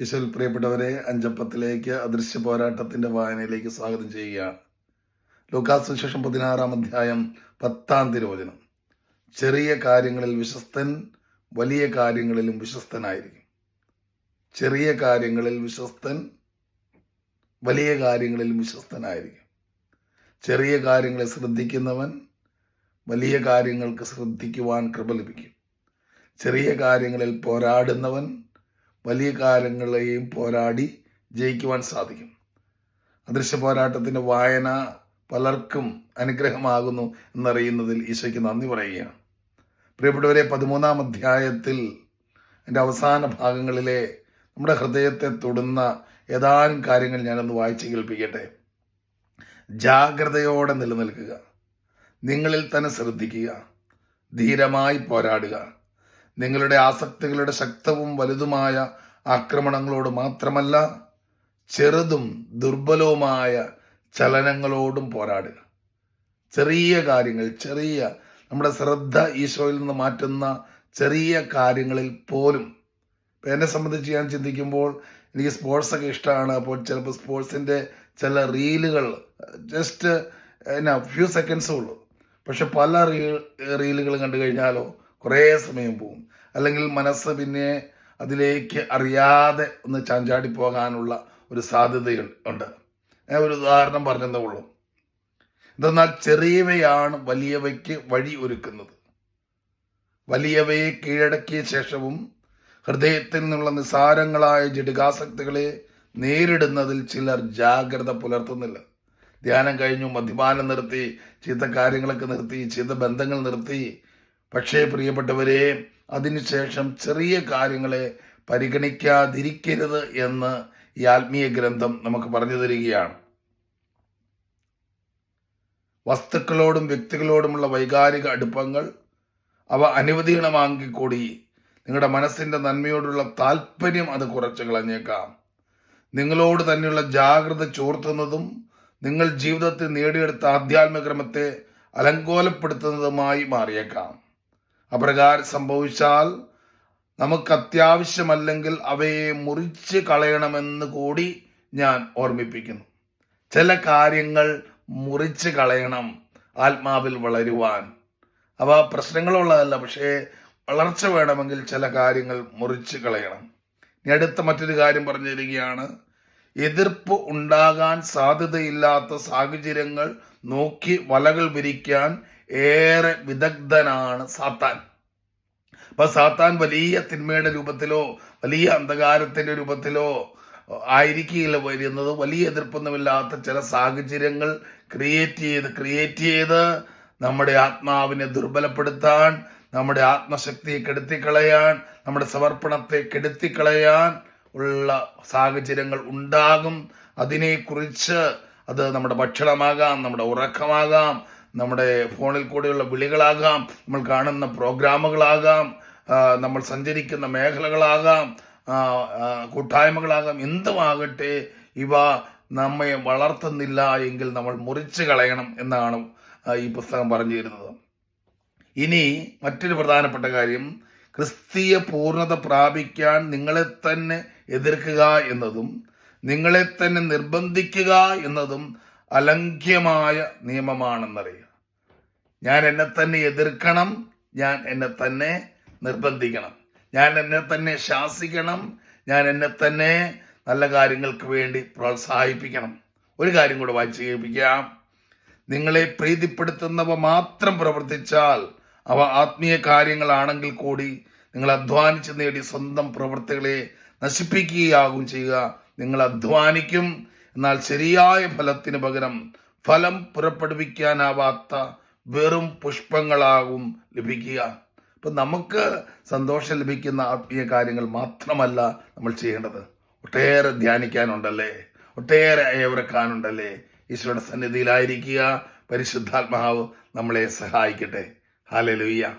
ഈശ്വൽ പ്രിയപ്പെട്ടവരെ അഞ്ചപ്പത്തിലേക്ക് അദൃശ്യ പോരാട്ടത്തിന്റെ വായനയിലേക്ക് സ്വാഗതം ചെയ്യുകയാണ്. ലൂക്കാസ് ശേഷം പതിനാറാം അധ്യായം പത്താം തിരുവചനം. ചെറിയ കാര്യങ്ങളിൽ വിശ്വസ്തൻ വലിയ കാര്യങ്ങളിലും വിശ്വസ്തനായിരിക്കും. ചെറിയ കാര്യങ്ങളിൽ വിശ്വസ്തൻ വലിയ കാര്യങ്ങളിലും വിശ്വസ്തനായിരിക്കും. ചെറിയ കാര്യങ്ങളെ ശ്രദ്ധിക്കുന്നവൻ വലിയ കാര്യങ്ങൾക്ക് ശ്രദ്ധിക്കുവാൻ കൃപ ലഭിക്കും. ചെറിയ കാര്യങ്ങളിൽ പോരാടുന്നവൻ വലിയ കാര്യങ്ങളെയും പോരാടി ജയിക്കുവാൻ സാധിക്കും. അദൃശ്യ പോരാട്ടത്തിന്റെ വായന പലർക്കും അനുഗ്രഹമാകുന്നു എന്നറിയുന്നതിൽ ഈശോയ്ക്ക് നന്ദി പറയുകയാണ്. പ്രിയപ്പെട്ടവരെ പതിമൂന്നാം അധ്യായത്തിൽ എന്റെ അവസാന ഭാഗങ്ങളിലെ നമ്മുടെ ഹൃദയത്തെ തൊടുന്ന ഏതാനും കാര്യങ്ങൾ ഞാനൊന്ന് വായിച്ചു കേൾപ്പിക്കട്ടെ. ജാഗ്രതയോടെ നിലനിൽക്കുക. നിങ്ങളിൽ തന്നെ ശ്രദ്ധിക്കുക. ധീരമായി പോരാടുക. നിങ്ങളുടെ ആസക്തികളുടെ ശക്തവും വലുതുമായ ആക്രമണങ്ങളോട് മാത്രമല്ല ചെറുതും ദുർബലവുമായ ചലനങ്ങളോടും പോരാടുക. ചെറിയ കാര്യങ്ങൾ ചെറിയ നമ്മുടെ ശ്രദ്ധ ഈശോയിൽ നിന്ന് മാറ്റുന്ന ചെറിയ കാര്യങ്ങളിൽ പോലും. ഇപ്പം എന്നെ സംബന്ധിച്ച് ഞാൻ ചിന്തിക്കുമ്പോൾ എനിക്ക് സ്പോർട്സൊക്കെ ഇഷ്ടമാണ്. അപ്പോൾ ചിലപ്പോൾ സ്പോർട്സിന്റെ ചില റീലുകൾ ജസ്റ്റ് എന്നാ ഫ്യൂ സെക്കൻഡ്സേ ഉള്ളൂ. പക്ഷെ പല റീ റീലുകൾ കണ്ടു കഴിഞ്ഞാലോ കുറേ സമയം പോകും അല്ലെങ്കിൽ മനസ്സ് പിന്നെ അതിലേക്ക് അറിയാതെ ഒന്ന് ചാഞ്ചാടി പോകാനുള്ള ഒരു സാധ്യതകൾ ഉണ്ട്. ഞാൻ ഒരു ഉദാഹരണം പറഞ്ഞതേ ഉള്ളൂ. എന്തെന്നാൽ ചെറിയവയാണ് വലിയവയ്ക്ക് വഴി ഒരുക്കുന്നത്. വലിയവയെ കീഴടക്കിയ ശേഷവും ഹൃദയത്തിൽ നിന്നുള്ള നിസാരങ്ങളായ ജഡികാസക്തികളെ നേരിടുന്നതിൽ ചിലർ ജാഗ്രത പുലർത്തുന്നില്ല. ധ്യാനം കഴിഞ്ഞു മദ്യപാനം നിർത്തി ചീത്ത കാര്യങ്ങളൊക്കെ നിർത്തി ചീത്ത ബന്ധങ്ങൾ നിർത്തി പക്ഷേ പ്രിയപ്പെട്ടവരെ അതിനുശേഷം ചെറിയ കാര്യങ്ങളെ പരിഗണിക്കാതിരിക്കരുത് എന്ന് ഈ ആത്മീയ ഗ്രന്ഥം നമുക്ക് പറഞ്ഞു തരികയാണ്. വസ്തുക്കളോടും വ്യക്തികളോടുമുള്ള വൈകാരിക അടുപ്പങ്ങൾ അവ അനുവദീനമാക്കി കൂടി നിങ്ങളുടെ മനസ്സിന്റെ നന്മയോടുള്ള താല്പര്യം അത് കുറച്ച് കളഞ്ഞേക്കാം. നിങ്ങളോട് തന്നെയുള്ള ജാഗ്രത ചോർത്തുന്നതും നിങ്ങൾ ജീവിതത്തിൽ നേടിയെടുത്ത ആധ്യാത്മിക ക്രമത്തെ അലങ്കോലപ്പെടുത്തുന്നതുമായി മാറിയേക്കാം. അപ്രകാരം സംഭവിച്ചാൽ നമുക്ക് അത്യാവശ്യമല്ലെങ്കിൽ അവയെ മുറിച്ച് കളയണമെന്ന് കൂടി ഞാൻ ഓർമ്മിപ്പിക്കുന്നു. ചില കാര്യങ്ങൾ മുറിച്ച് കളയണം ആത്മാവിൽ വളരുവാൻ. അവ പ്രശ്നങ്ങളുള്ളതല്ല പക്ഷേ വളർച്ച വേണമെങ്കിൽ ചില കാര്യങ്ങൾ മുറിച്ച് കളയണം. ഇനി അടുത്ത മറ്റൊരു കാര്യം പറഞ്ഞു തരികയാണ് എതിർപ്പ് ഉണ്ടാകാൻ സാധ്യതയില്ലാത്ത സാഹചര്യങ്ങൾ നോക്കി വലകൾ വിരിക്കാൻ ഏറെ വിദഗ്ധനാണ് സാത്താൻ. അപ്പൊ സാത്താൻ വലിയ തിന്മയുടെ രൂപത്തിലോ വലിയ അന്ധകാരത്തിന്റെ രൂപത്തിലോ ആയിരിക്കില്ല വരുന്നത്. വലിയ എതിർപ്പൊന്നുമില്ലാത്ത ചില സാഹചര്യങ്ങൾ ക്രിയേറ്റ് ചെയ്ത് ക്രിയേറ്റ് ചെയ്ത് നമ്മുടെ ആത്മാവിനെ ദുർബലപ്പെടുത്താൻ നമ്മുടെ ആത്മശക്തിയെ കെടുത്തിക്കളയാൻ നമ്മുടെ സമർപ്പണത്തെ കെടുത്തിക്കളയാൻ ഉള്ള സാഹചര്യങ്ങൾ ഉണ്ടാകും. അതിനെക്കുറിച്ച് അത് നമ്മുടെ ഭക്ഷണമാകാം നമ്മുടെ ഉറക്കമാകാം. നമ്മുടെ ഫോണിൽ കൂടെയുള്ള വിളികളാകാം നമ്മൾ കാണുന്ന പ്രോഗ്രാമുകളാകാം നമ്മൾ സഞ്ചരിക്കുന്ന മേഖലകളാകാം കൂട്ടായ്മകളാകാം എന്തുമാകട്ടെ ഇവ നമ്മെ വളർത്തുന്നില്ല എങ്കിൽ നമ്മൾ മുറിച്ചു കളയണം എന്നാണ് ഈ പുസ്തകം പറഞ്ഞു തരുന്നത് ഇനി മറ്റൊരു പ്രധാനപ്പെട്ട കാര്യം ക്രിസ്തീയ പൂർണത പ്രാപിക്കാൻ നിങ്ങളെ തന്നെ എതിർക്കുക എന്നതും നിങ്ങളെ തന്നെ നിർബന്ധിക്കുക എന്നതും അലംഘ്യമായ നിയമമാണെന്നറിയുക. ഞാൻ എന്നെ തന്നെ എതിർക്കണം ഞാൻ എന്നെ തന്നെ നിർബന്ധിക്കണം. ഞാൻ എന്നെ തന്നെ ശാസിക്കണം ഞാൻ എന്നെ തന്നെ നല്ല കാര്യങ്ങൾക്ക് വേണ്ടി പ്രോത്സാഹിപ്പിക്കണം. ഒരു കാര്യം കൂടെ വായിച്ചു കേൾപ്പിക്കാം. നിങ്ങളെ പ്രീതിപ്പെടുത്തുന്നവ മാത്രം പ്രവർത്തിച്ചാൽ അവ ആത്മീയ കാര്യങ്ങളാണെങ്കിൽ കൂടി നിങ്ങൾ അധ്വാനിച്ച് നേടി സ്വന്തം പ്രവൃത്തികളെ നശിപ്പിക്കുകയാകും ചെയ്യുക. നിങ്ങൾ അധ്വാനിക്കും എന്നാൽ ശരിയായ ഫലത്തിന് പകരം ഫലം പുറപ്പെടുവിക്കാനാവാത്ത വെറും പുഷ്പങ്ങളാകും ലഭിക്കുക. അപ്പം നമുക്ക് സന്തോഷം ലഭിക്കുന്ന ആത്മീയ കാര്യങ്ങൾ മാത്രമല്ല നമ്മൾ ചെയ്യേണ്ടത്. ഒട്ടേറെ ധ്യാനിക്കാനുണ്ടല്ലേ? ഒട്ടേറെ അയവിറക്കാനുണ്ടല്ലേ ഈശ്വരുടെ സന്നിധിയിലായിരിക്കുക. പരിശുദ്ധാത്മാവ് നമ്മളെ സഹായിക്കട്ടെ. ഹാലലുയ്യ